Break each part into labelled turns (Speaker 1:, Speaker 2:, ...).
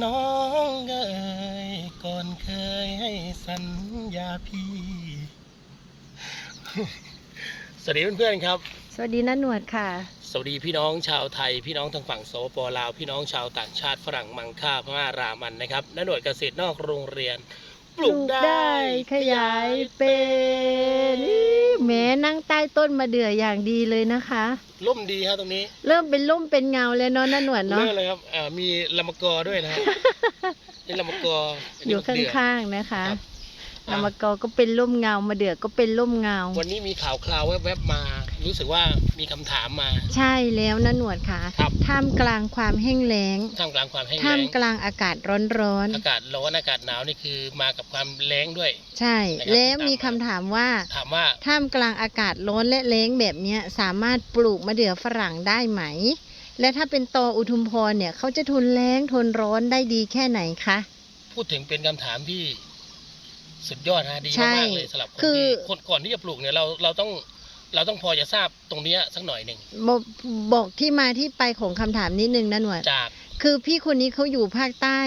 Speaker 1: น้องเอ๋ยก่อนเคยให้สัญญาพี่ สวัสดีเพื่อนๆครับ
Speaker 2: สวัสดีน้าหนวดค่ะ
Speaker 1: สวัสดีพี่น้องชาวไทย พี่น้องทางฝั่งสปปลาว พี่น้องชาวต่างชาติฝรั่งมังค่าพม่ารามันนะครับณหน่วยเกษตรนอกโรงเรียน ปลูกได้
Speaker 2: ขยายเป็นนี่ แหม้นั่งใต้ต้นมะเดื่ออย่างดีเลยนะคะ
Speaker 1: ล่มดีครับตรงนี้
Speaker 2: เริ่มเป็นร่มเป็นเงาแล้วเนาะน้าหนวดเนาะ
Speaker 1: เลิกเลยครับอ่ามีลำมะกอด้วยนะฮะนี่ลำมะกออัน
Speaker 2: อ
Speaker 1: นี้
Speaker 2: ยู่
Speaker 1: มะเดื่
Speaker 2: ข้างๆนะคะ
Speaker 1: ครับ
Speaker 2: ลำมะกอก็เป็นร่มเงามะเดื่อก็เป็นร่มเงา
Speaker 1: วันนี้มีข่าวคราวแวบๆมา รู้สึกว่ามีคำถามมา
Speaker 2: ใช่แล้วน้าหนวดค่ะ
Speaker 1: ครับ
Speaker 2: ท่ามกลางความแห้งแล้ง
Speaker 1: ท่ามกลางความแห้ง
Speaker 2: ท่าม
Speaker 1: แล้ง
Speaker 2: กลางอากาศร้อน
Speaker 1: อากาศร้อนอากาศหนาวนี่คือมากับความแล้งด้วย
Speaker 2: ๆใช่
Speaker 1: นะครับ
Speaker 2: แล้ว
Speaker 1: ที่ตาม
Speaker 2: มี
Speaker 1: มา
Speaker 2: คำถามว่า
Speaker 1: ถามว่า
Speaker 2: ท่ามกลางอากาศร้อนและแล้งแบบเนี้ยสามารถปลูกมะเดื่อฝรั่งได้ไหม และถ้าเป็นตออุทุมพรเนี่ยเขาจะทนแล้งทนร้อนได้ดีแค่ไหนคะ
Speaker 1: พูดถึงเป็นคำถามที่ สุดยอดนะดี
Speaker 2: ใช่
Speaker 1: มากๆเลยสำหรับคน
Speaker 2: คือ
Speaker 1: ที่คนก่อนที่จะปลูกเนี่ยเราเราต้องเราต้องพอจะทราบตรงเนี้ยสักหน่อยหนึ่ง
Speaker 2: บอกบอกที่มาที่ไปของคำถามนิดนึงนะหนวด
Speaker 1: จาก
Speaker 2: คือพี่คนนี้เขาอยู่ภาคใต้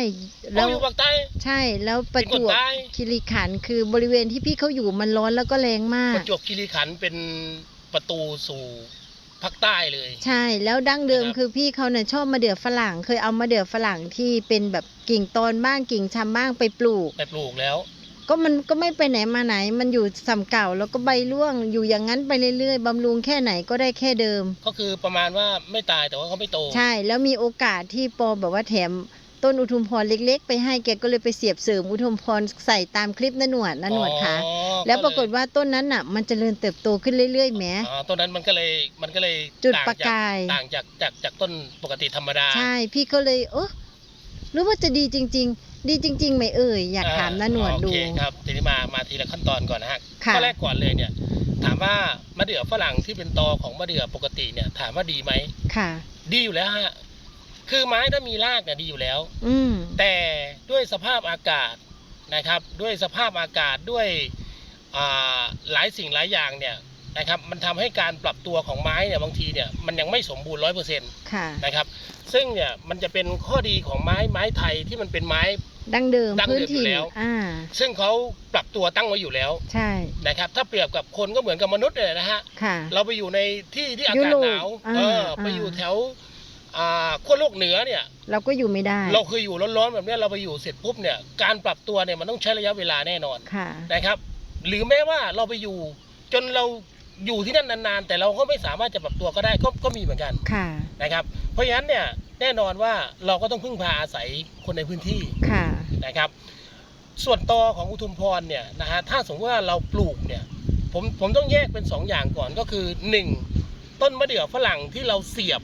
Speaker 1: เรา
Speaker 2: แล้ว
Speaker 1: อยู่ภาคใต้
Speaker 2: ใช่แล้วประ
Speaker 1: เป็นค
Speaker 2: จ
Speaker 1: น
Speaker 2: วบ
Speaker 1: ใต้
Speaker 2: คีรีขันธ์คือบริเวณที่พี่เขาอยู่มันร้อนแล้วก็แรงมา
Speaker 1: ป
Speaker 2: ก
Speaker 1: ระจวบคีรีขันธ์เป็นประตูสู่ภาคใต้เลย
Speaker 2: ใช่แล้วดั้งเดิม
Speaker 1: นะครับ
Speaker 2: คือพี่เขาเนี่ยชอบมะเดื่อฝรั่ง เคยเอามะเดื่อฝรั่งที่เป็นแบบกิ่งตอนบ้างกิ่งชำบ้างไปปลูก
Speaker 1: ไปปลูกแล้ว
Speaker 2: ก็มันก็ไม่ไปไหนมาไหน มันอยู่สำเก่าแล้วก็ใบร่วงอยู่อย่างนั้นไปเรื่อยๆบำรุงแค่ไหนก็ได้แค่เดิม
Speaker 1: ก็คือประมาณว่าไม่ตายแต่ว่าเขาไม่โต
Speaker 2: ใช่แล้วมีโอกาสที่ปอแบบว่าแถมต้นอุทุมพรเล็ก ๆ ไปให้แกก็เลยไปเสียบเสริมอุทุมพรใส่ตามคลิปนหนวดนหนวดค่ะ
Speaker 1: อ๋อ
Speaker 2: แล้วปรากฏ
Speaker 1: เลย
Speaker 2: ว่าต้นนั้นน่ะ มันเจริญเติบโตขึ้นเรื่อยๆแหม
Speaker 1: อ๋อต้นนั้นมันก็เลยมันก็เลย
Speaker 2: จุด
Speaker 1: ต่ง
Speaker 2: ประกาย
Speaker 1: ต่างจากจากจากต้นปกติธรรมดา
Speaker 2: ใช่พี่ก็เลยเออหรือว่าจะดีจริง ๆ ดีจริงๆไหมเอ่ยอยากถามนหนวดดู
Speaker 1: โอเคครับทีนี้มามาทีละขั้นตอนก่อนนะฮะ
Speaker 2: ค่ะ
Speaker 1: ข้อแรกก่อนเลยเนี่ย ถามว่ามะเดื่อฝรั่งที่เป็นตอของมะเดื่อปกติเนี่ยถามว่าดีไหม
Speaker 2: ค่ะ
Speaker 1: ดีอยู่แล้วฮะ คือไม้ถ้ามีรากเนี่ยดีอยู่แล้ว
Speaker 2: อืม
Speaker 1: แต่ด้วยสภาพอากาศนะครับ ด้วยสภาพอากาศด้วยอ่าหลายสิ่งหลายอย่างเนี่ยนะครับ มันทำให้การปรับตัวของไม้เนี่ยบางทีเนี่ยมันยังไม่สมบูรณ์ร้อยเปอร์เซ็นต์
Speaker 2: ค่ะ
Speaker 1: นะครับ ซึ่งเนี่ยมันจะเป็นข้อดีของไม้ไม้ไทยที่มันเป็นไม้
Speaker 2: ดั้งเดิม
Speaker 1: ดั้งเดิม
Speaker 2: พื้น
Speaker 1: อยู่
Speaker 2: ถิ่น
Speaker 1: แล้ว
Speaker 2: อ่า
Speaker 1: ซึ่งเขาปรับตัวตั้งไว้อยู่แล้ว
Speaker 2: ใช่
Speaker 1: นะครับ ถ้าเปรียบกับคนก็เหมือนกับมนุษย์เลยนะฮะ
Speaker 2: ค่ะ
Speaker 1: เราไปอยู่ในที่ที่อา
Speaker 2: ยุ
Speaker 1: กาศ
Speaker 2: โรป
Speaker 1: หนาว
Speaker 2: อ่า
Speaker 1: เออ ไป
Speaker 2: อ่า
Speaker 1: อยู่แถวอ่าขั้วโลกเหนือเนี่ย
Speaker 2: เราก็อยู่ไม่ได้
Speaker 1: เราเคยอยู่ร้อนๆแบบเนี้ยเราไปอยู่เสร็จปุ๊บเนี่ย การปรับตัวเนี่ยมันต้องใช้ระยะเวลาแน่นอน
Speaker 2: ค่ะ
Speaker 1: นะครับ หรือแม้ว่าเราไปอยู่จนเราอยู่ที่นั่นนานๆ แต่เราก็ไม่สามารถจะปรับตัวก็ได้ก็ก็มีเหมือนกัน
Speaker 2: ค่ะ
Speaker 1: นะครับ เพราะฉะนั้นเนี่ยแน่นอนว่าเราก็ต้องพึ่งพาอาศัยคนในพื้นที่
Speaker 2: ค่ะ
Speaker 1: นะครับ ส่วนตอของอุทุมพรเนี่ยนะฮะถ้าสมมติว่าเราปลูกเนี่ยผมผมต้องแยกเป็นสองอย่างก่อนก็คือหนึ่งต้นมะเดื่อฝรั่งที่เราเสียบ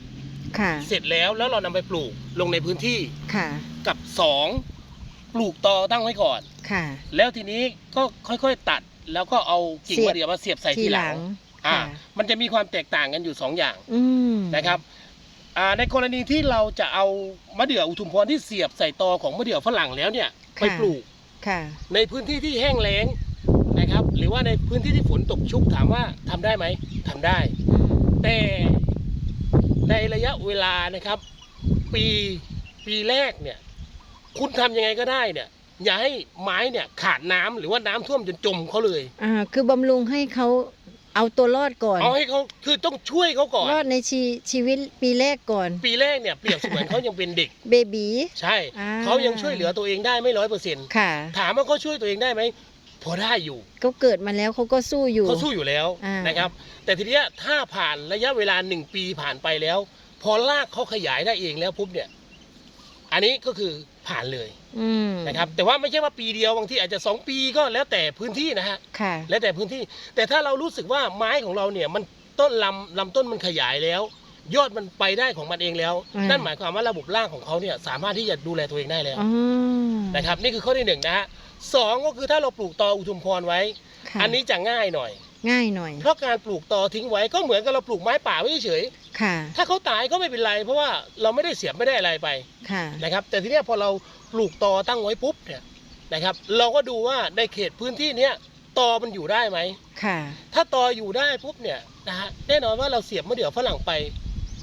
Speaker 2: ค่ะ
Speaker 1: เสร็จแล้วแล้วเรานำไปปลูกลงในพื้นที่
Speaker 2: ค่ะ
Speaker 1: กับสองปลูกตอตั้งไว้ก่อน
Speaker 2: ค่ะ
Speaker 1: แล้วทีนี้ก็ค่อยๆตัดแล้วก็เอากิ่ง
Speaker 2: เสียบ
Speaker 1: มะเดื่อมาเสียบใส่
Speaker 2: ที
Speaker 1: ที
Speaker 2: ห
Speaker 1: ห
Speaker 2: ลั
Speaker 1: ลั
Speaker 2: ง
Speaker 1: งอ่า
Speaker 2: ค่ะ
Speaker 1: มันจะมีความแตกต่างกันอยู่สองอย่าง
Speaker 2: อืม
Speaker 1: นะครับ อ่าในกรณีที่เราจะเอามะเดื่ออุทุมพรที่เสียบใส่ตอของมะเดื่อฝรั่งแล้วเนี่ยไปปลูก
Speaker 2: ค่ะ
Speaker 1: ในพื้นที่ที่แห้งแล้งนะครับ หรือว่าในพื้นที่ที่ฝนตกชุกถามว่าทำได้ไหมทำได้
Speaker 2: อืม
Speaker 1: แต่ในระยะเวลานะครับ ปีปีแรกเนี่ย คุณทำยังไงก็ได้เนี่ย อย่าให้ไม้เนี่ยขาดน้ำหรือว่าน้ำท่วมจนจมเขาเลย
Speaker 2: อ่าคือบำรุงให้เขา เอาตัวรอดก่อน
Speaker 1: เอาให้เขาคือต้องช่วยเขาก่อน
Speaker 2: รอดในชีชีวิตปีแรกก่อน
Speaker 1: ปีแรกเนี่ยเปรียบเสมือนเขายังเป็นเด็ก
Speaker 2: เบบี
Speaker 1: ใช่
Speaker 2: อ่า
Speaker 1: เขายังช่วยเหลือตัวเองได้ไม่ร้อยเปอร์เซ็นต์
Speaker 2: ค่ะ
Speaker 1: ถามว่าเขาช่วยตัวเองได้ไหมพอได้อยู่
Speaker 2: เขาเกิดมาแล้วเขาก็สู้อยู่
Speaker 1: เขาสู้อยู่แล้ว
Speaker 2: อ่าน
Speaker 1: นะครับ แต่ทีเนี้ยถ้าผ่านระยะเวลาหนึ่งปีผ่านไปแล้ว พอรากเขาขยายได้เองแล้วปุ๊บเนี่ย อันนี้ก็คือ ผ่านเลย
Speaker 2: อืม
Speaker 1: นะครับ แต่ว่าไม่ใช่ว่าปีเดียวบางทีอาจจะสองปีก็แล้วแต่พื้นที่นะฮะ
Speaker 2: ค่ะ
Speaker 1: แล้วแต่พื้นที่ แต่ถ้าเรารู้สึกว่าไม้ของเราเนี่ยมันต้นลำลำต้นมันขยายแล้ว ยอดมันไปได้ของมันเองแล้ว
Speaker 2: อืม
Speaker 1: นั่นหมายความว่าระบบรากของเขาเนี่ยสามารถที่จะดูแลตัวเองได้แล้ว
Speaker 2: อ๋อ
Speaker 1: นะครับ นี่คือข้อที่หนึ่งนะฮะสองก็คือถ้าเราปลูกตออุทุมพรไว้
Speaker 2: ค่ะ
Speaker 1: อันนี้จะง่ายหน่อย
Speaker 2: ง่ายหน่อย
Speaker 1: เพราะการปลูกตอทิ้งไว้ก็เหมือนกับเราปลูกไม้ป่าไว้เฉย
Speaker 2: ค่ะ
Speaker 1: ๆถ้าเขาตายก็ไม่เป็นไร เพราะว่าเราไม่ได้เสียบไม่ได้อะไรไป
Speaker 2: ค่ะ
Speaker 1: นะครับแต่ทีเนี้ยพอเราปลูกตอตั้งไว้ปุ๊บเนี่ยนะครับ เราก็ดูว่าในเขตพื้นที่เนี้ยตอมันอยู่ได้ไหม
Speaker 2: ค่ะ
Speaker 1: ถ้าตออยู่ได้ปุ๊บเนี่ยนะฮะแน่นอนว่าเราเสียบมะเดื่อฝรั่งไป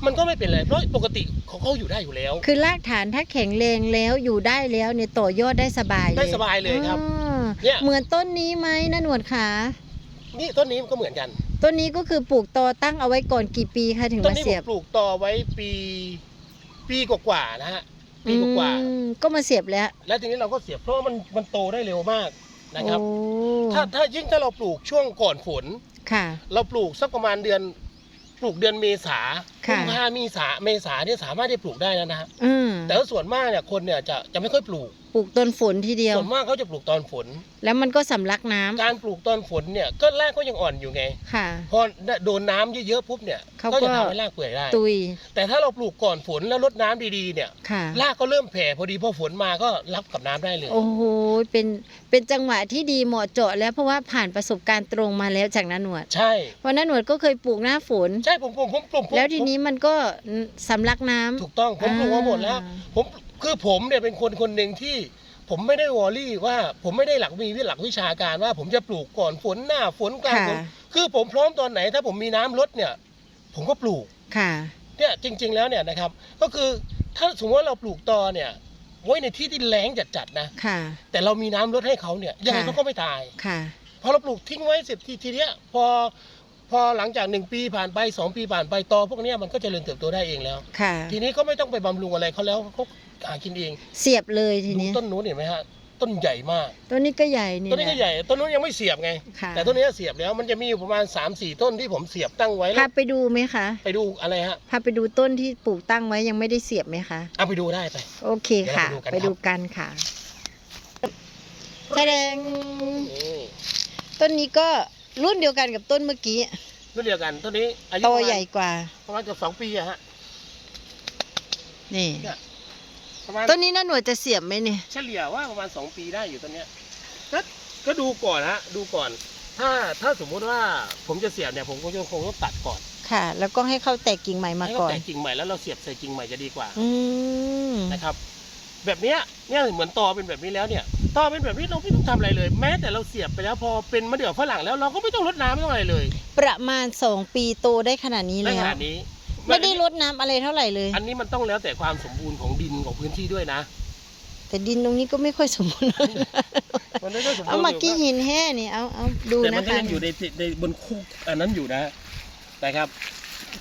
Speaker 1: มันก็ไม่เป็นไรเพราะปกติของเขาอยู่ได้อยู่แล้ว
Speaker 2: คือรากฐานถ้าแข็งแรงแล้วอยู่ได้แล้วเนี่ยต่อยอดได้สบายเลย
Speaker 1: ได้สบายเลยครับ
Speaker 2: อ่า
Speaker 1: เนี่ย
Speaker 2: เหมือนต้นนี้ไหมนะหนวดขา
Speaker 1: นี่ต้นนี้มันก็เหมือนกัน
Speaker 2: ต้นนี้ก็คือปลูกตอตั้งเอาไว้ก่อนกี่ปีคะถึง
Speaker 1: ต้น
Speaker 2: มา
Speaker 1: นี้ผ
Speaker 2: เสีย
Speaker 1: ม
Speaker 2: บ
Speaker 1: ปลูกต่อไว้ปี ปีกว่าๆนะฮะปีกว่า
Speaker 2: อืมก็มาเสียบแล้ว
Speaker 1: ๆแล้วทีนี้เราก็เสียบเพราะว่ามันมันโตได้เร็วมากนะครับ
Speaker 2: โอ้
Speaker 1: ถ้าถ้ายิ่งถ้าเราปลูกช่วงก่อนฝน
Speaker 2: ค่ะ
Speaker 1: เราปลูกสักประมาณเดือน ปลูกเดือนเมษา
Speaker 2: ค่ะ
Speaker 1: กุมภามีสาเมษาเนี่ยสามารถได้ปลูกได้แล้วนะฮะ
Speaker 2: อืม
Speaker 1: แต่ว่าส่วนมากเนี่ยคนเนี่ยจะจะไม่ค่อยปลูก
Speaker 2: ปลูกต้นฝนทีเดียว
Speaker 1: ส่วนมากเขาจะปลูกตอนฝน
Speaker 2: แล้วมันก็สำลักน้ำ
Speaker 1: การปลูกตอนฝนเนี่ยก็รากก็ยังอ่อนอยู่ไง
Speaker 2: ค่ะ
Speaker 1: พอโดนน้ำเยอะๆปุ๊บเนี่ย
Speaker 2: เขาก็
Speaker 1: ก็จะทำให้รากเปื่อยได้
Speaker 2: ตุย
Speaker 1: แต่ถ้าเราปลูกก่อนฝนแล้วรดน้ำดีๆเนี่ย
Speaker 2: ค่ะ
Speaker 1: รากก็เริ่มแผ่พอดีพอฝนมาก็รับกับน้ำได้เลย
Speaker 2: โอ้โหเป็นเป็นจังหวะที่ดีเหมาะเจาะแล้วเพราะว่าผ่านประสบการณ์ตรงมาแล้วจากน้าหนวด
Speaker 1: ใช่
Speaker 2: เพราะน้าหนวดก็เคยปลูกหน้าฝน
Speaker 1: ใช่ผมผมผมปลูกผม
Speaker 2: แล้วทีนี้มันก็สำลักน้ำ
Speaker 1: ถูกต้องผมปลูกมาหมดแล้ว
Speaker 2: อ่า
Speaker 1: ผม คือผมเนี่ยเป็นคนคนหนึ่งที่ผมไม่ได้วอรี่ว่าผมไม่ได้หลักมีวิหลักวิชาการว่า ผมจะปลูกก่อนฝนหน้าฝนกลาง
Speaker 2: ค่ะ
Speaker 1: ฝนคือผมพร้อมตอนไหน ถ้าผมมีน้ำลดเนี่ย ผมก็ปลูก
Speaker 2: ค่ะ
Speaker 1: เนี่ยจริง ๆ แล้วเนี่ยนะครับ ก็คือถ้าสมมติว่าเราปลูกตอเนี่ยไว้ในที่ที่แล้งจัดๆนะ
Speaker 2: ค่ะ
Speaker 1: แต่เรามีน้ำลดให้เขาเนี่ยยังไง
Speaker 2: ค่ะ
Speaker 1: เขาก็ไม่ตาย
Speaker 2: ค่ะ
Speaker 1: พอเราปลูกทิ้งไว้เสร็จทีทีเนี้ยพอ พอหลังจากหนึ่งปีผ่านไปสองปีผ่านไปตอพวกเนี้ยมันก็เจริญเติบโตได้เองแล้ว
Speaker 2: ค่ะ
Speaker 1: ทีนี้ก็ไม่ต้องไปบำรุงอะไรเขาแล้วเขาหากินเอง
Speaker 2: เสียบเลยที
Speaker 1: ดู
Speaker 2: นี้
Speaker 1: ต้นนู้นเห็นไหมฮะต้นใหญ่มาก
Speaker 2: ต้นนี้ก็ใหญ่นี่
Speaker 1: ต้นนี้ก็
Speaker 2: แห
Speaker 1: ให
Speaker 2: ละ
Speaker 1: ญ่ต้นนู้นยังไม่เสียบไง
Speaker 2: ค่ะ
Speaker 1: แต่ต้นนี้เสียบแล้วมันจะมีอยู่ประมาณ3ามสี่ต้นที่ผมเสียบตั้งไว้แล้
Speaker 2: พาวไปดูไหมคะ
Speaker 1: ไปดูอะไรฮะ
Speaker 2: พาไปดูต้นที่ปลูกตั้งไว้ยังไม่ได้เสียบไหมคะ
Speaker 1: เอาไปดูได้ไป
Speaker 2: โอเคค่ะ
Speaker 1: เดี๋ยวเรา
Speaker 2: ไป
Speaker 1: ไปดู
Speaker 2: ดู
Speaker 1: กั
Speaker 2: กัน
Speaker 1: น
Speaker 2: ค่ะแสดง
Speaker 1: นี่
Speaker 2: ต้นนี้ก็ รุ่นเดียวกันกับต้นเมื่อกี้
Speaker 1: รุ่นเดียวกันต้นนี้อายุ
Speaker 2: โต
Speaker 1: ประมาณ
Speaker 2: ใหญ่กว่า
Speaker 1: ประมาณเกือบสองปีอะฮะ
Speaker 2: นี่
Speaker 1: เนี่ย ประมาณ
Speaker 2: ต้นนี้น่าหนวดจะเสียบไหมเนี่ย
Speaker 1: เฉลี่ยว่าประมาณสองปีได้อยู่ต้นเนี้ยก็ก็ดูก่อนฮะ ดูก่อน ถ้าถ้าสมมุติว่าผมจะเสียบเนี่ยผมก็คงต้องตัดก่อน
Speaker 2: ค่ะ แล้วก็ให้เข้าแตกกิ่งใหม่มา
Speaker 1: ให้
Speaker 2: ก่
Speaker 1: เขา
Speaker 2: อน
Speaker 1: แตกกิ่งใหม่แล้วเราเสียบใส่กิ่งใหม่จะดีกว่า
Speaker 2: อืม
Speaker 1: นะครับ แบบเนี้ยเนี่ยเหมือนตอเป็นแบบนี้แล้วเนี่ย ตอเป็นแบบนี้เราไม่ต้องทำอะไรเลย แม้แต่เราเสียบไปแล้วพอเป็นมะเดื่อฝรั่งแล้วเราก็ไม่ต้องรดน้ำไม่ต้องอะไรเลย
Speaker 2: ประมาณสองปีโตได้ขนาดนี้
Speaker 1: ใน
Speaker 2: แล้
Speaker 1: ข
Speaker 2: ว
Speaker 1: ณะนี้
Speaker 2: ไม่ได้รดน้ำอะไรเท่าไหร่เลย
Speaker 1: อันนี้มันต้องแล้วแต่ความสมบูรณ์ของดินของพื้นที่ด้วยนะ
Speaker 2: แต่ดินตรงนี้ก็ไม่ค่อยสมบูรณ์
Speaker 1: มันไม่ได้สมบูรณ์
Speaker 2: เอามา
Speaker 1: ยู่
Speaker 2: กี้หินแห่นี่เอาเอาดู
Speaker 1: แต่มั
Speaker 2: นะ
Speaker 1: นก็
Speaker 2: คะ
Speaker 1: ยังอยู่ในในบนคุกอันนั้นอยู่นะนะครับ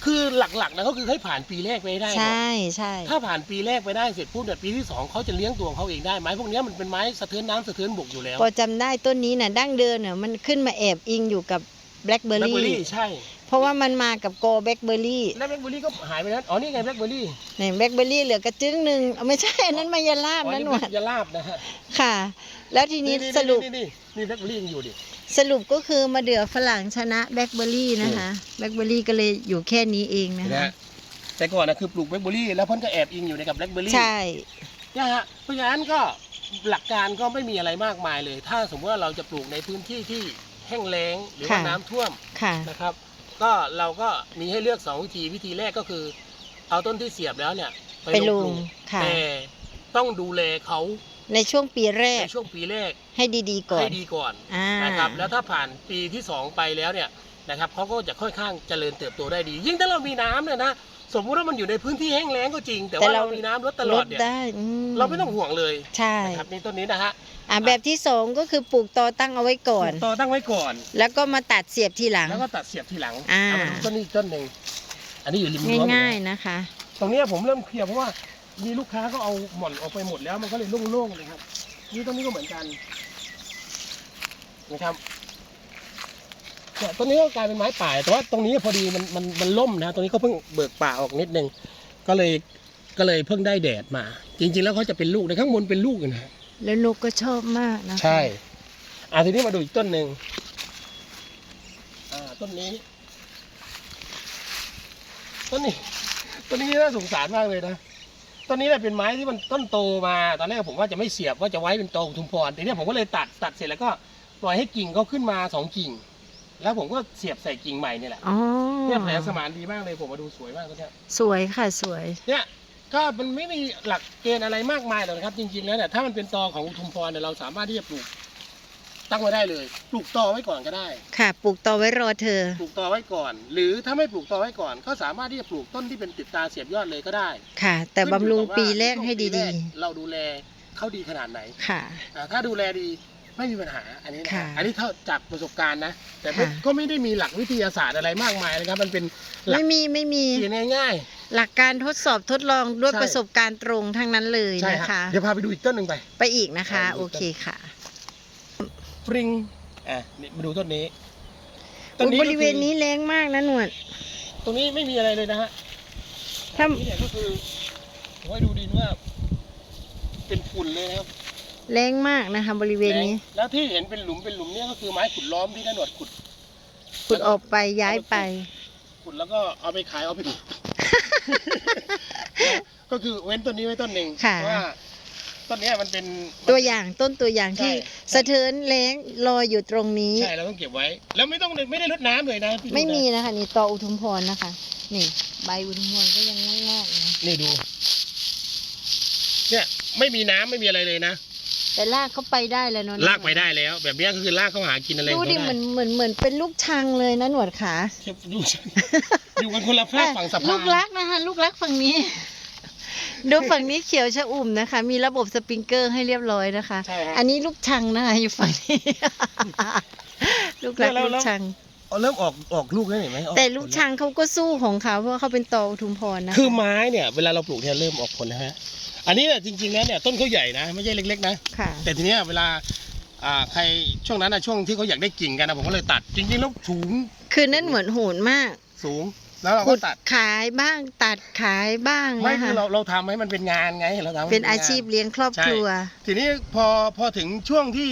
Speaker 1: คือหลักๆนะก็คือให้ผ่านปีแรกไปให้ได้ก่อน
Speaker 2: ใช่ใช่
Speaker 1: ถ้าผ่านปีแรกไปได้เสร็จปุ๊บเนี่ยปีที่สองเขาจะเลี้ยงตัวเขาเองได้ไม้พวกเนี้ยมันเป็นไม้สะเทือนน้ำสะเทือนบกอยู่แล้ว
Speaker 2: พอจำได้ต้นนี้น่ะดั้งเดิมเนี่ยมันขึ้นมาแอบอิงอยู่กับแบล็คเบอร์
Speaker 1: แบล็คเบอร์
Speaker 2: รี่
Speaker 1: รี่ ใช่
Speaker 2: เพราะว่ามันมากับโกแบล็คเบอร์รี่
Speaker 1: แล้วแบล็คเบอร์รี่ก็หายไปแล้วอ๋อนี่ไงแบล็คเบอร์รี่
Speaker 2: เนี่ยแบล็คเบอร์รี่เหลือกระจึ้งหนึ่งเอาไม่ใช่อันนั้นมายาลาบ
Speaker 1: อ๋อ
Speaker 2: นั่น
Speaker 1: นี่
Speaker 2: หวด
Speaker 1: ยาลาบนะฮะ
Speaker 2: ค่ะ แล้วทีนี้สรุป
Speaker 1: นี่นี่นี่แบล็คเบอร์รี่ยังอยู่ดิ
Speaker 2: สรุปก็คือมาเดือฝรั่งชนะแบล็คเบอร์รี่นะคะแบล็คเบอร์รี่ก็เลยอยู่แค่นี้เองนะ
Speaker 1: เห็นไหม
Speaker 2: คะ
Speaker 1: ฮะแต่ก่อนนะคือปลูกแบล็คเบอร์รี่แล้วเพ่นก็แอบอิงอยู่ในกับแบล็คเบอร์รี่
Speaker 2: ใช่
Speaker 1: เนี่ยฮะเพราะฉะนั้นก็หลักการก็ไม่มีอะไรมากมายเลย ถ้าสมมติว่าเราจะปลูกในพื้นที่ที่แห้งแล้งหรือว่าน้ำท่วม
Speaker 2: ค่ะ
Speaker 1: นะครับ ก็เราก็มีให้เลือกสองวิธีวิธีแรกก็คือ เอาต้นที่เสียบแล้วเนี่ย
Speaker 2: ไปลง
Speaker 1: ปลูก
Speaker 2: ค่ะ
Speaker 1: แต่ต้องดูแลเขา
Speaker 2: ในช่วงปีแรก
Speaker 1: ในช่วงปีแรก
Speaker 2: ให้ดีๆก่อน
Speaker 1: ให้ดีก่อน
Speaker 2: อ่า
Speaker 1: นะครับแล้วถ้าผ่านปีที่สองไปแล้วเนี่ยนะครับเขาก็จะค่อนข้างเจริญเติบโตได้ดี ยิ่งถ้าเรามีน้ำเนี่ยนะ สมมุติว่ามันอยู่ในพื้นที่แห้งแล้งก็จริง แต่ว่าเรามีน้ำลดตลอดเนี่ย
Speaker 2: ได้อื
Speaker 1: เราไม่ต้องห่วงเลย
Speaker 2: ใช่
Speaker 1: นะครับนี่ต้นนี้นะฮะ
Speaker 2: อ่าแบบที่สองก็คือปลูกตอตั้งเอาไว้ก่อน
Speaker 1: ต่อตั้งไว้ก่อน
Speaker 2: แล้วก็มาตัดเสียบทีหลัง
Speaker 1: แล้วก็ตัดเสียบทีหลัง
Speaker 2: อ่า
Speaker 1: เมาดูต้นนี้อีกต้นหนึ่งอันนี้อยู่ริมรั้ว
Speaker 2: ง่าย ๆนะคะ
Speaker 1: ตรงเนี้ยผมเริ่มเคลียร์เพราะว่ามีลูกค้าก็เอาหม่อนออกไปหมดแล้วมันก็เลยโล่งๆเลยครับนี่ตรงนี้ก็เหมือนกันนะครับ เนี่ยต้นนี้ก็กลายเป็นไม้ป่าแต่ว่าตรงนี้พอดีมันมันมันล่มนะตรงนี้ก็เพิ่งเบิกป่าออกนิดนึงก็เลยก็เลยเพิ่งได้แดดมา จริง ๆ แล้วเขาจะเป็นลูกในข้างบนเป็นลูกอยู่นะ
Speaker 2: แล้วนกก็ชอบมากนะคะ
Speaker 1: ใช่อ่าทีนี้มาดูอีกต้นหนึ่งอ่าต้นนี้ ต้นนี้ ต้นนี้น่าสงสารมากเลยนะ ต้นนี้เนี่ยเป็นไม้ที่มันต้นโตมา ตอนแรกผมว่าจะไม่เสียบว่าจะไว้เป็นโตอุทุมพรแต่เนี่ยผมก็เลยตัดตัดเสร็จแล้วก็ปล่อยให้กิ่งเขาขึ้นมาสองกิ่ง แล้วผมก็เสียบใส่กิ่งใหม่นี่แหละ
Speaker 2: อ๋อ
Speaker 1: เนี่ยแผลสมานดีมากเลยผมมาดูสวยมากตัวเนี้ย
Speaker 2: สวยค่ะสวย
Speaker 1: เนี่ยก็มันไม่มีหลักเกณฑ์อะไรมากมายหรอกนะครับ จริงๆแล้วเนี่ยถ้ามันเป็นตอของอุทุมพรเนี่ยเราสามารถที่จะปลูก ตั้งไว้ได้เลย ปลูกตอไว้ก่อนก็ได้
Speaker 2: ค่ะปลูกต่อไว้รอเธอ
Speaker 1: ปลูกตอไว้ก่อน หรือถ้าไม่ปลูกตอไว้ก่อน ก็สามารถที่จะปลูกต้นที่เป็นติดตาเสียบยอดเลยก็ได้
Speaker 2: ค่ะ แต่บำรุง
Speaker 1: ขึ้นอยู่กับว่า
Speaker 2: ปีแรกให้
Speaker 1: ช่วงปี
Speaker 2: ดี
Speaker 1: แรกเราดูแลเขาดีขนาดไหน
Speaker 2: ๆค่ะ
Speaker 1: อ่าถ้าดูแลดี ไม่มีปัญหาอันนี้นะ
Speaker 2: ค่ะ
Speaker 1: อันนี้เท่าจากประสบการณ์นะ แต่ไม่
Speaker 2: ค่ะ
Speaker 1: ก็ไม่ได้มีหลักวิทยาศาสตร์อะไรมากมายนะครับ มันเป็นหลัก
Speaker 2: ไม่มีไม่มี
Speaker 1: เกณฑ์ง่าย
Speaker 2: หลักการทดสอบทดลองด้วย
Speaker 1: ใช่
Speaker 2: ประสบการณ์ตรงทั้งนั้นเลย
Speaker 1: ๆใช่
Speaker 2: นะ
Speaker 1: ฮะ
Speaker 2: คะ
Speaker 1: เดี๋ยวพาไปดูอีกต้นหนึ่งไป
Speaker 2: ไปอีกนะคะ
Speaker 1: ไปอีก
Speaker 2: โอเคค่ะ
Speaker 1: ฟริงอะนี่มาดูต้นนี้
Speaker 2: อุ๊ย
Speaker 1: ก็
Speaker 2: บ
Speaker 1: คือ
Speaker 2: ริเวณนี้แรงมากนะหนวด
Speaker 1: ตรงนี้ไม่มีอะไรเลยนะฮะ
Speaker 2: ถ้า
Speaker 1: อันนี้เนี่ยก็คือผมให้ดูดินว่า เป็นฝุ่นเลยนะครับ
Speaker 2: แรงมากนะคะ บริเวณนี้
Speaker 1: แล้วที่เห็นเป็นหลุมเป็นหลุมเนี่ยก็คือไม้ขุดล้อมที่ด้านหนวดขุด
Speaker 2: ขุดออกไปย้ายไป
Speaker 1: ขุดแล้วก็เอาไปขายเอาไปดูก็คือเว้นต้นนี้ไว้ต้นหนึ่ง
Speaker 2: ค่ะ
Speaker 1: เพราะว่าต้นเนี้ยมันเป็น
Speaker 2: ตัวอย่างต้นตัวอย่างที่
Speaker 1: ใช่
Speaker 2: สะเทินแรงลอยอยู่ตรงนี้
Speaker 1: ใช่เราต้องเก็บไว้ แล้วไม่ต้องไม่ได้รดน้ำเลยนะพี่ดูนะ
Speaker 2: ไม่มีนะคะนี่ตออุทุมพรนะคะ นี่ ใบอุทุมพรก็ยังงอกๆนะ
Speaker 1: นี่ดู เนี่ยไม่มีน้ำไม่มีอะไรเลยนะ
Speaker 2: แต่ลากเขาไปได้แล้วเนาะ
Speaker 1: ลากไปได้แล้ว แบบเนี้ยก็คือลากเข้าหากินอะไร
Speaker 2: ดูดิ
Speaker 1: ก็
Speaker 2: เหมื
Speaker 1: ได้
Speaker 2: อนเหมือนเหมือนเป็นลูกชังเลยนะหนวดขา
Speaker 1: อยู่อยู่กันคนละภาคฝั่งสะพาน
Speaker 2: ลูกรักนะคะลูกรักฝั่งนี้ ดูฝั่งนี้เขียวชะอุ่มนะคะ มีระบบสปริงเกอร์ให้เรียบร้อยนะคะ
Speaker 1: ใช่ฮะ
Speaker 2: อันนี้ลูกชังนะคะอยู่ฝั่งนี้ลูกรัก
Speaker 1: แล้ว
Speaker 2: ลู
Speaker 1: แล้ว
Speaker 2: กชัง
Speaker 1: เอาเริ่มออกออกลูกแล้วเห็นไหมออ
Speaker 2: แต่ลูกชังเขาก็สู้ของเขาเพราะว่าเขาเป็นตออุทุมพรนะคะ
Speaker 1: คือไม้เนี่ย เวลาเราปลูกเนี่ยเริ่มออกผลนะฮะ อันนี้เนี่ยจริงๆแล้วเนี่ยต้นเขาใหญ่นะไม่ใช่เล็ก ๆ นะ
Speaker 2: ค่ะ
Speaker 1: แต่ทีเนี้ยเวลาอ่าใครช่วงนั้นนะช่วงที่เขาอยากได้กิ่งกันนะผมก็เลยตัด จริงๆแล้วสูง
Speaker 2: คือนั่นเหมือนโหนมาก
Speaker 1: สูง แล้วเรา
Speaker 2: ขุ
Speaker 1: ก็
Speaker 2: ด
Speaker 1: ตัด
Speaker 2: ขายบ้างตัดขายบ้าง
Speaker 1: ไม่
Speaker 2: นะ
Speaker 1: คื
Speaker 2: คะ
Speaker 1: อเราเราทำให้มันเป็นงานไงเราทำให้
Speaker 2: เป็น
Speaker 1: ง
Speaker 2: อาชีพเลี้ยงครอบครัว
Speaker 1: ทีนี้พอพอถึงช่วงที่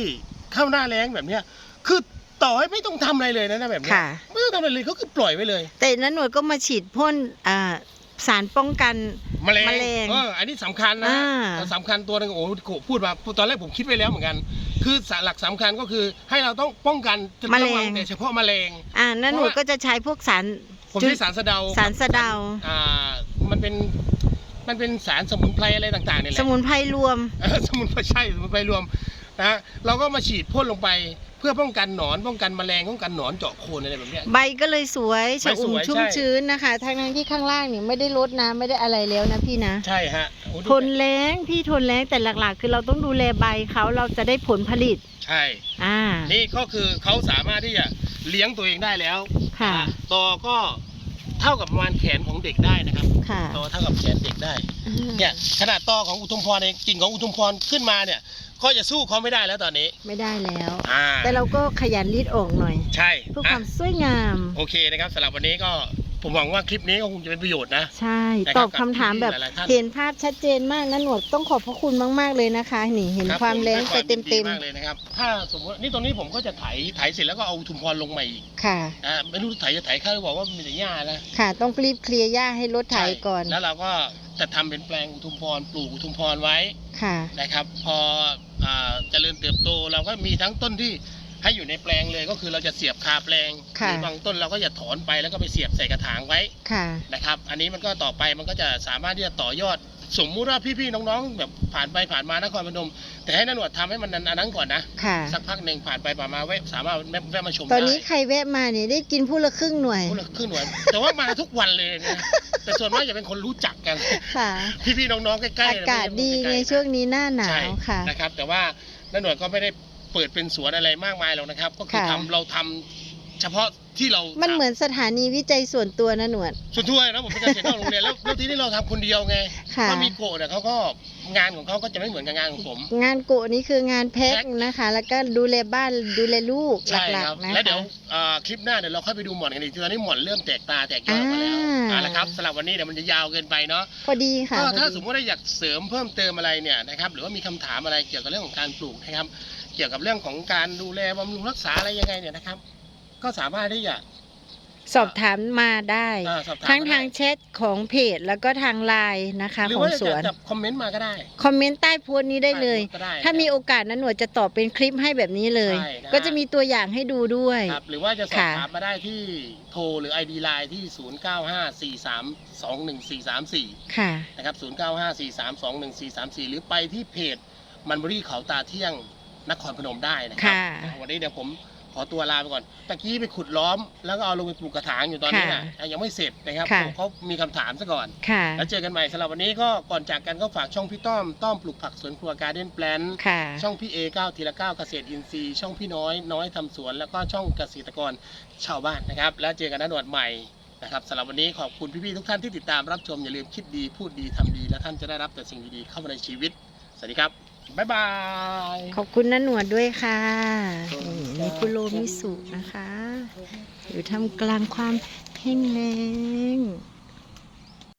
Speaker 1: เข้าหน้าแรงแบบเนี้ย คือต่อให้ไม่ต้องทำอะไรเลยนะนะแบบเนี้ย
Speaker 2: ค่ะ
Speaker 1: ไม่ต้องทำอะไรเลยเขาคือปล่อยไว้เลย
Speaker 2: แต่นั้นหนวดก็มาฉีดพ่นอ่า สารป้องกัน
Speaker 1: แมลง
Speaker 2: แมลง
Speaker 1: เอออันนี้สำคัญนะ
Speaker 2: อ่า
Speaker 1: สำคัญตัวหนึงโอ้โหพูดมาตอนแรกผมคิดไว้แล้วเหมือนกัน คือสาหลักสำคัญก็คือให้เราต้องป้องกัน
Speaker 2: แมลง
Speaker 1: ระวัแต่เฉพาะแมลง
Speaker 2: อ่านั่นหนวดก็จะใช้พวกสาร
Speaker 1: ผมใช้สารสะเดา
Speaker 2: สารสะเดา
Speaker 1: อ่ามันเป็นมันเป็นสารสมุนไพรอะไรต่างๆเนี่ยแห
Speaker 2: ส
Speaker 1: ละ
Speaker 2: มุนไพรรวม
Speaker 1: เออสมุนไพรใช่สมุนไพรรวมนะฮะเราก็มาฉีดพ่นลงไปเพื่อป้องกันหนอนป้องกันแมลงป้องกันหนอนเจาะโคนอะไรแบบเนี้ย
Speaker 2: ใบก็เลยสวยชะอุ่ม
Speaker 1: ใบสวย
Speaker 2: ชุ่ม
Speaker 1: ใช่
Speaker 2: ชื้นนะคะทั้งนั้นที่ข้างล่างนี่ไม่ได้ลดน้ำไม่ได้อะไรแล้วนะพี่นะ
Speaker 1: ใช่ฮะโอ้ดู
Speaker 2: ทนแรงพี่ทนแรงแต่หลักๆ คือเราต้องดูแลใบเขาเราจะได้ผลผลิต
Speaker 1: ใช่
Speaker 2: อ่า
Speaker 1: นี่ก็คือเขาสามารถที่จะเลี้ยงตัวเองได้แล้ว
Speaker 2: ค่ะ
Speaker 1: อ่าต่อก็เท่ากับประมาณแขนของเด็กได้นะครับ
Speaker 2: ค่ะ
Speaker 1: ต่อเท่ากับแขนเด็กได้ เนี่ยขนาดต่อของอุทุมพรเองกิ่งของอุทุมพรขึ้นมาเนี่ย ก็จะสู้เขาไม่ได้แล้วตอนนี้
Speaker 2: ไม่ได้แล้ว
Speaker 1: อ่า
Speaker 2: แต่เราก็ขยันรีดออกหน่อย
Speaker 1: ใช่
Speaker 2: เพื่อค
Speaker 1: อะ
Speaker 2: วามสวยงาม
Speaker 1: โอเคนะครับสำหรับวันนี้ก็ผมหวังว่าคลิปนี้ก็คงจะเป็นประโยชน์นะ
Speaker 2: ใช่
Speaker 1: นะครับ
Speaker 2: ตอบคำถามแบบ
Speaker 1: กับพี่ๆหลายๆท่าน
Speaker 2: เห็นภาพชัดเจนมากนะหนวดต้องขอบพระคุณมาก ๆ เลยนะคะ นี่เห็น
Speaker 1: รับ
Speaker 2: ความ
Speaker 1: ผ
Speaker 2: แรง
Speaker 1: ด้วย
Speaker 2: ไปเต็ม
Speaker 1: ยินดีมากเลยนะครับ ถ้าสมมตินี่ตรงนี้ผมก็จะไถไถเสร็จแล้วก็เอาอุทุมพรลงใหม่อีก
Speaker 2: ๆ ค่ะ
Speaker 1: อ่าไม่รู้ไถจะไถข้าวหรือบอกว่ามันมีแต่หญ้านะ
Speaker 2: ค่ะ ต้องรีบเคลียร์หญ้าให้รถไถก่อน
Speaker 1: ใช่แล้วเราก็จะทำเป็นแปลงอุทุมพรปลูกอุทุมพรไว้
Speaker 2: ค่ะ
Speaker 1: นะครับ พออ่า เจริญเติบโตเราก็มีทั้งต้นที่ให้อยู่ในแปลงเลยก็คือเราจะเสียบคาแปลงห
Speaker 2: ค่ะ
Speaker 1: รืบางต้นเราก็จะถอนไปแล้วก็ไปเสียบใส่กระถางไว้
Speaker 2: ค่ะ
Speaker 1: นะครับ อันนี้มันก็ต่อไปมันก็จะสามารถที่จะต่อยอด สมมุติว่าพี่ๆน้องๆ แบบผ่านไปผ่านมานครพนม แต่ให้นันหนวดทำให้มันอันนั้นก่อนนะ
Speaker 2: ค่ะ
Speaker 1: สักพักหนึ่งผ่านไปผ่านมาแวะสามารถแวะแวะมาชม
Speaker 2: ตอน
Speaker 1: ได้
Speaker 2: นี้ใครแวะมาเนี่ยได้กินผู้ละครึ่งหน่วย
Speaker 1: คนละครึ่งหน่วยแต่ว่ามาทุกวันเลยนะ แต่ส่วนมากจะเป็นคนรู้จักกัน
Speaker 2: ค่ะ
Speaker 1: พี่ๆน้องๆใกล้ๆ
Speaker 2: อากาศดีไงช่วงนี้หน้าหนา
Speaker 1: ใช่
Speaker 2: วค่ะ
Speaker 1: นะครับ แต่ว่านันหนวดก็ไม่ได้เปิดเป็นสวนอะไรมากมายหรอกนะครับ ก็คือ
Speaker 2: ค่ะ
Speaker 1: ทำเราทำ เฉพาะที่เรา
Speaker 2: มันเหมือนสถานีวิจัยส่วนตัวนะหนวด
Speaker 1: ส่วนทั่วนะผมเป็นเกษตรนอกโรงเรียนแล้วแล้วที่นี่เราทำคนเดียวไง
Speaker 2: ค่ะ
Speaker 1: ถ้ามีโกะเนี่ยเขาก็งานของเขาก็จะไม่เหมือนกับงานของผม
Speaker 2: งานโกะนี้คืองานแพ็ค
Speaker 1: แพ็ค
Speaker 2: นะคะ แล้วก็ดูแลบ้านดูแลลูกห
Speaker 1: ใช่
Speaker 2: ลัก
Speaker 1: ครับ
Speaker 2: ๆนะ
Speaker 1: แล้วเดี๋ยว
Speaker 2: คะ
Speaker 1: เอ่อคลิปหน้าเดี๋ยวเราค่อยไปดูหมอนกันอีกทีตอนนี้หมอนเริ่มแตกตาแตกยอดมาแล้ว
Speaker 2: อ่า
Speaker 1: เอาละครับสำหรับวันนี้เดี๋ยวมันจะยาวเกินไปเนาะ
Speaker 2: พอดีค่ะ
Speaker 1: ก็
Speaker 2: พอ
Speaker 1: ถ้า
Speaker 2: ดี
Speaker 1: สมมติว่าอยากเสริมเพิ่มเติมอะไรเนี่ยนะครับหรือว่ามีคำถามอะไรเกี่ยวกับเรื่องของการปลูกนะครับ เกี่ยวกับเรื่องของการดูแลบำรุงรักษาอะไรยังไงเนี่ยนะครับ ก็สามารถที่จะ
Speaker 2: สอบถามมาได้
Speaker 1: อ่าสอบถาม
Speaker 2: ทั้ง
Speaker 1: มาได้
Speaker 2: ทางแชทของเพจแล้วก็ทางไลน์นะคะ
Speaker 1: หรือ
Speaker 2: ของ
Speaker 1: ว่า
Speaker 2: สวน
Speaker 1: จะคอมเมนต์มาก็ได้
Speaker 2: คอมเมนต์ใต้โพสต์นี้ได้เลย
Speaker 1: ก็ได้
Speaker 2: ถ้ามีโอกาสนั้นหนวดจะตอบเป็นคลิปให้แบบนี้เลย
Speaker 1: ใช่นะ
Speaker 2: ก็จะมีตัวอย่างให้ดูด้วย
Speaker 1: ครับหรือว่าจะสอบ
Speaker 2: ค่ะ
Speaker 1: ถามมาได้ที่โทรหรือ ID Line ที่ 0954321434
Speaker 2: ค่ะ
Speaker 1: นะครับ 0954321434 หรือไปที่เพจมันบรี่เขาตาเที่ยงนครพนมได้นะครั
Speaker 2: ค่ะ
Speaker 1: อะวันนี้เดี๋ยวผมข อตัวลาไปก่อน ตะกี้ไปขุดล้อม แล้วก็เอาลงไปปลูกกระถางอยู่ตอนนี้น่ะ
Speaker 2: ค่ะ
Speaker 1: ยังไม่เสร็จนะครับ
Speaker 2: ค่ะ
Speaker 1: เขามีคำถามซะก่อน
Speaker 2: ค่ะ
Speaker 1: แล้วเจอกันใหม่สำหรับวันนี้ก็ก่อนจากกันก็ฝากช่องพี่ต้อม ต้อมปลูกผักสวนครัวการเด้นแปลน
Speaker 2: ค่ะ
Speaker 1: ช่องพี่เอเก้าทีละเก้าเกษตรอินทรีย์ช่องพี่น้อยน้อยทำสวน แล้วก็ช่องเกษตรกรชาวบ้านนะครับ แล้วเจอกันนัดหนวดใหม่นะครับสำหรับวันนี้ขอบคุณพี่ๆทุกท่านที่ติดตามรับชมอย่าลืมคิดดีพูดดีทำดี และท่านจะได้รับแต่สิ่งดีๆเข้ามาในชีวิต สวัสดีครับ บ๊ายบาย
Speaker 2: ขอบคุณน้าหนวดด้วยค่ะนี่มีคุโรมิสุนะคะ อยู่ทำกลางความเพ่งแรง